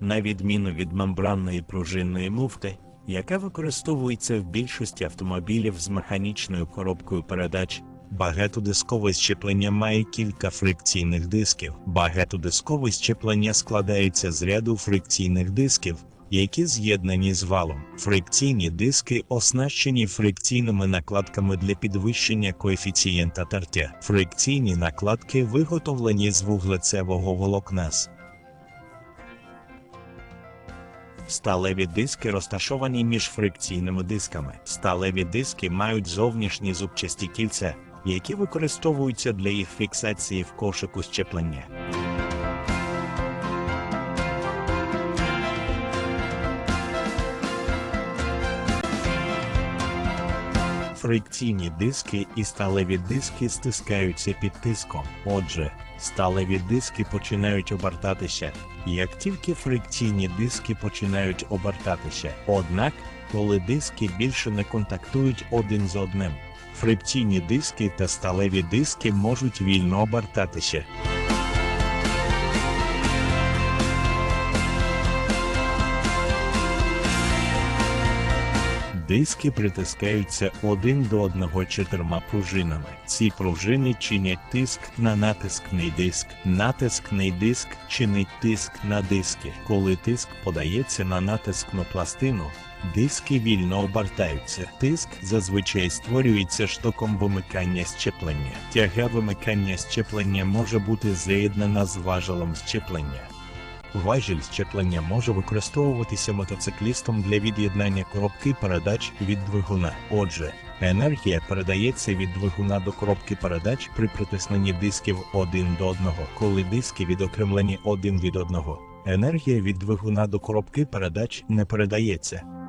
на відміну від мембранної пружинної муфти, яка використовується в більшості автомобілів з механічною коробкою передач. Багатодискове щеплення має кілька фрикційних дисків. Багатодискове щеплення складається з ряду фрикційних дисків, які з'єднані з валом. Фрикційні диски оснащені фрикційними накладками для підвищення коефіцієнта тертя. Фрикційні накладки виготовлені з вуглецевого волокна. Сталеві диски розташовані між фрикційними дисками. Сталеві диски мають зовнішні зубчасті кільця, які використовуються для їх фіксації в кошику щеплення. Фрикційні диски і сталеві диски стискаються під тиском. Отже, сталеві диски починають обертатися, як тільки фрикційні диски починають обертатися. Однак, коли диски більше не контактують один з одним, фрикційні диски та сталеві диски можуть вільно обертатися. Диски притискаються один до одного чотирма пружинами. Ці пружини чинять тиск на натискний диск. Натискний диск чинить тиск на диски. Коли тиск подається на натискну пластину, диски вільно обертаються. Тиск зазвичай створюється штоком вимикання щеплення. Тяга вимикання щеплення може бути з'єднана з важелем щеплення. Важіль щеплення може використовуватися мотоциклістом для від'єднання коробки передач від двигуна. Отже, енергія передається від двигуна до коробки передач при притисненні дисків один до одного. Коли диски відокремлені один від одного, енергія від двигуна до коробки передач не передається.